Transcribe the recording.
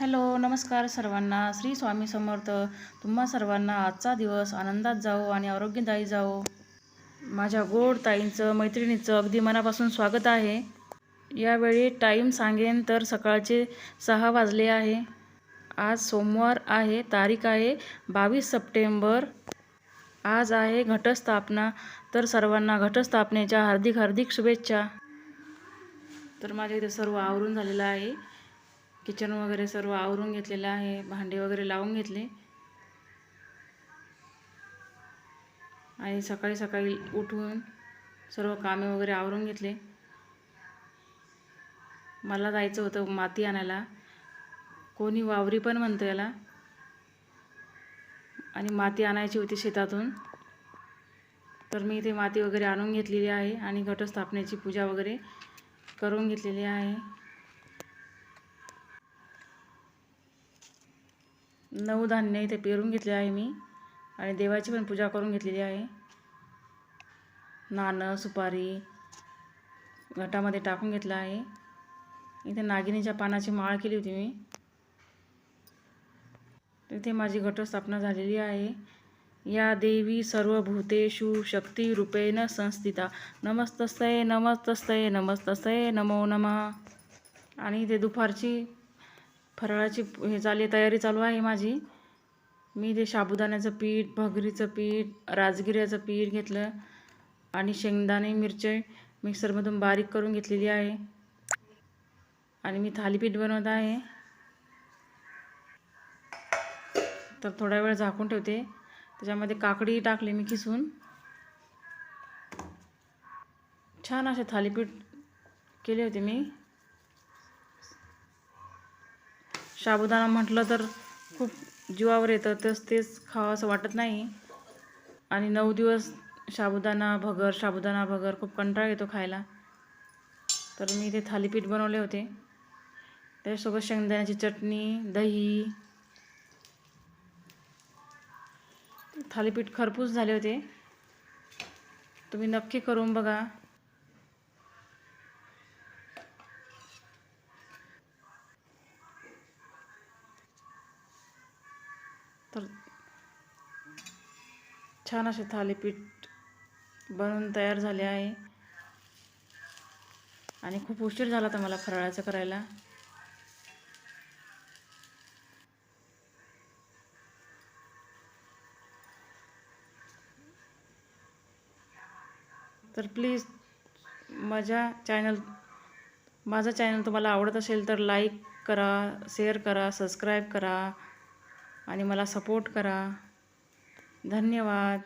Hello नमस्कार सर्वांना. श्री स्वामी समर्थ. तुम्हा सर्वांना आजचा दिवस आनंदात जाओ आणि आरोग्यदायी जाओ माझ्या गोड ताईंचं मैत्रिणीचं अगदी मनापासून स्वागत आहे. यावेळी टाईम सांगेन तर सकाळचे सहा वाजले आहे. आज सोमवार आहे तारीख आहे बावीस सप्टेंबर. आज आहे घटस्थापना. तर सर्वांना घटस्थापनेच्या हार्दिक हार्दिक शुभेच्छा. तर माझ्या इथे सर्व आवरून झालेलं आहे. किचन वगैरे सर्व आवरून घेतलेलं आहे भांडे वगैरे लावून घेतले. आणि सकाळी सकाळी उठून सर्व कामे वगैरे आवरून घेतले. मला जायचं होतं माती आणायला. कोणी वावरी पण म्हणतं याला. आणि माती आणायची होती शेतातून. तर मी इथे माती वगैरे आणून घेतलेली आहे आणि घटस्थापनेची पूजा वगैरे करून घेतलेली आहे. नऊ धान्य इथे पेरून घेतले आहे मी आणि देवाची पण पूजा करून घेतलेली आहे. नाणं सुपारी घटामध्ये टाकून घेतलं आहे. इथे नागिनीच्या पानाची माळ केली होती मी. इथे माझी घटस्थापना झालेली आहे. या देवी सर्व भूतेषु शक्ती रूपेण संस्थिता. नमस्तस्तये नमस्तस्तये नमस्तस्तये नमो नमः. आणि इथे दुपारची फराळाची हे चालली तयारी चालू आहे माझी. मी ते साबुदाण्याचं पीठ भगरीचं पीठ राजगिऱ्याचं पीठ घेतलं आणि शेंगदाणे मिरची मिक्सरमधून बारीक करून घेतलेली आहे. आणि मी थालीपीठ बनवत आहे. तर थोडा वेळ झाकून ठेवते. त्याच्यामध्ये काकडी टाकली मी किसून. छान असे थालीपीठ केले होते मी. साबुदाणा म्हटलं तर खूप जीवावर येतं तेच तेच खावं असं वाटत नाही. आणि नऊ दिवस साबुदाणा भगर साबुदाणा भगर खूप कंटाळा येतो खायला. तर मी ते थालीपीठ बनवले होते. त्याच्यासोबत शेंगदाण्याची चटणी दही थालीपीठ खरपूस झाले होते. तुम्ही नक्की करून बघा. तर छान असे थालीपीठ बनवून तयार झाले आहे. आणि खूप उशीर झाला तर मला फराळाचं करायला. तर प्लीज माझ्या चॅनल माझा चॅनल तुम्हाला आवडत असेल तर लाईक करा शेअर करा सबस्क्राईब करा. आणि मला सपोर्ट करा. धन्यवाद.